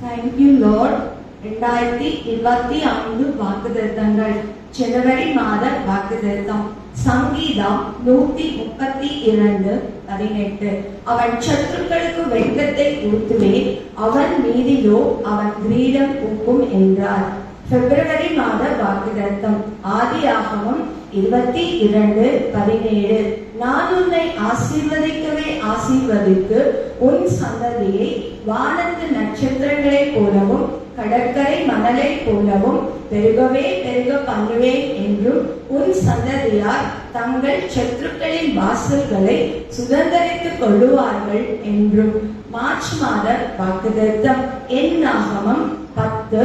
Thank you Lord ரெண்டாயிரத்தி இருபத்தி ஐந்து வாக்குதத்தங்கள் ஜனவரி மாத வாக்குதத்தம் சங்கீதம் நூத்தி முப்பத்தி இரண்டு பதினெட்டு அவன் சத்துருக்களுக்கு வெட்கத்தை ஊத்துவேன் அவன் மீதிலோ அவன் கிரீடம் உப்பும் என்றார் பிப்ரவரி மாத வாக்குதத்தம் ஆதியாகமம் இருபத்தி இரண்டு பதினேழு. நான் உன்னை ஆசீர்வதிக்கவே ஆசீர்வதித்து உன் சந்ததியை வானத்து நட்சத்திரங்களைப் போலவும் கடற்கரை மணலை போலவும் பெருகவே பெருக பண்ணுவேன் என்றும் உன் சந்ததியார் தங்கள் சத்துருக்களின் வாசல்களை சுதந்திரித்துக் கொள்ளுவார்கள் என்றும் மார்ச் மாத வாக்குதத்தம் என்னாகமம் பத்து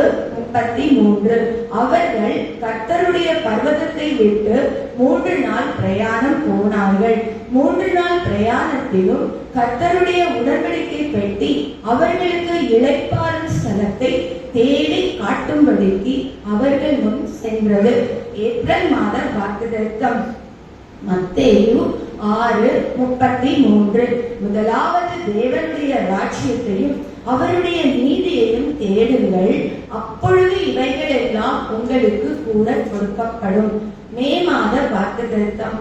முப்பத்தி மூன்று. அவர்கள் கர்த்தருடைய பர்வதத்தை விட்டு மூன்று நாள் பிரயாணம் போனார்கள். மூன்று நாள் பிரயாணத்திலும் கர்த்தருடைய உடன்படிக்கை பெட்டி அவர்களுக்கு இளைப்பாறும் ஸ்தலத்தை தேடி காட்டும்படிக்கு அவர்கள் முன் சென்றது. ஏப்ரல் மாத வாக்குதத்தம் மத்தேயு ஆறு முப்பத்தி மூன்று. முதலாவது தேவனுடைய ராஜ்யத்தையும் அவருடைய நீதியையும் தேடுங்கள். அப்பொழுது இவைகள் எல்லாம் உங்களுக்கு கூட கொடுக்கப்படும். மே மாத வாக்குதத்தம்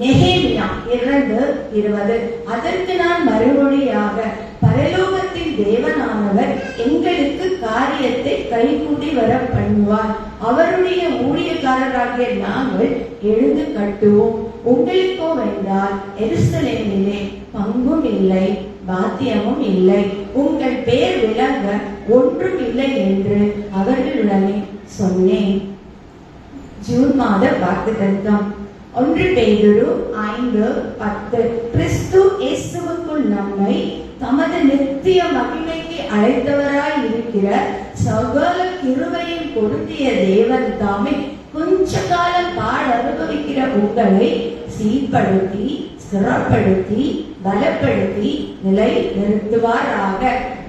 நெகேமியா இரண்டு இருபது. அதற்கு நான் மறுமொழியாக பரலோகத்தின் தேவனானவர் எங்களுக்கு காரியத்தை கைகூடி வர பண்ணுவார் அவருடைய ஊழியக்காரராகிய நாங்கள் எழுந்து கட்டுவோம். உங்களுக்கோ என்றால் எருசலேமிலே பங்கும் இல்லை பாத்தியமும் இல்லை. உங்கள் பேர் விளங்க ஒன்றும் இல்லை என்று அவர்களுடனே சொன்னேன். ஜூன் மாத வாக்குத்தத்தம். ஒன்று பேதுரு ஐந்து பத்து. கிறிஸ்து இயேசுவுக்குள் நம்மை தமது நித்திய மகிமைக்கு அழைத்தவராய் இருக்கிற சகல கிருபையும் பொருந்திய தேவன் தாமே கொஞ்ச காலம் பாட அனுபவிக்கிற உங்களை சீர்படுத்தி ஸ்திரப்படுத்தி பலப்படுத்தி நிலை நிறுத்துவாராக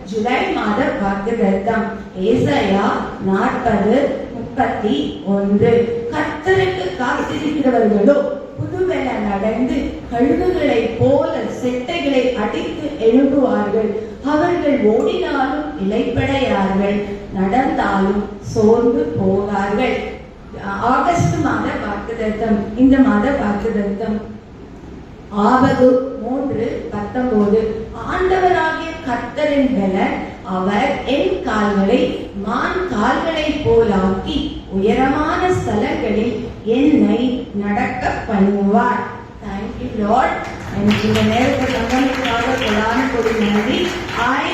ஜூலை மாத வாக்குதத்தம் ஏசையா நாற்பது முப்பத்தி ஒன்று. கர்த்தருக்கு காத்திருக்கிறவர்களோ புதுவெல நடந்து கழுகுகளை போல செட்டைகளை அடித்து எழும்புவார்கள். அவர்கள் ஓடினாலும் இலைப்படையார்கள். நடந்தாலும் சோர்ந்து போகார்கள் ஆகஸ்ட் மாத வாக்குதத்தம் இந்த மாத வாக்குதத்தம் ஆபது மூன்று பத்தொன்பது. ஆண்டவராகிய கர்த்தரின் பல அவர் என் கால்களை மான் கால்களை போலாக்கி உயரமான ஸ்தலங்களில் என்னை நடக்க பண்ணுவார். தேங்க்யூ லார்ட் எனக்கு இந்த நேரத்தை கவனிக்காக கொடான கொடி நன்றி. ஐ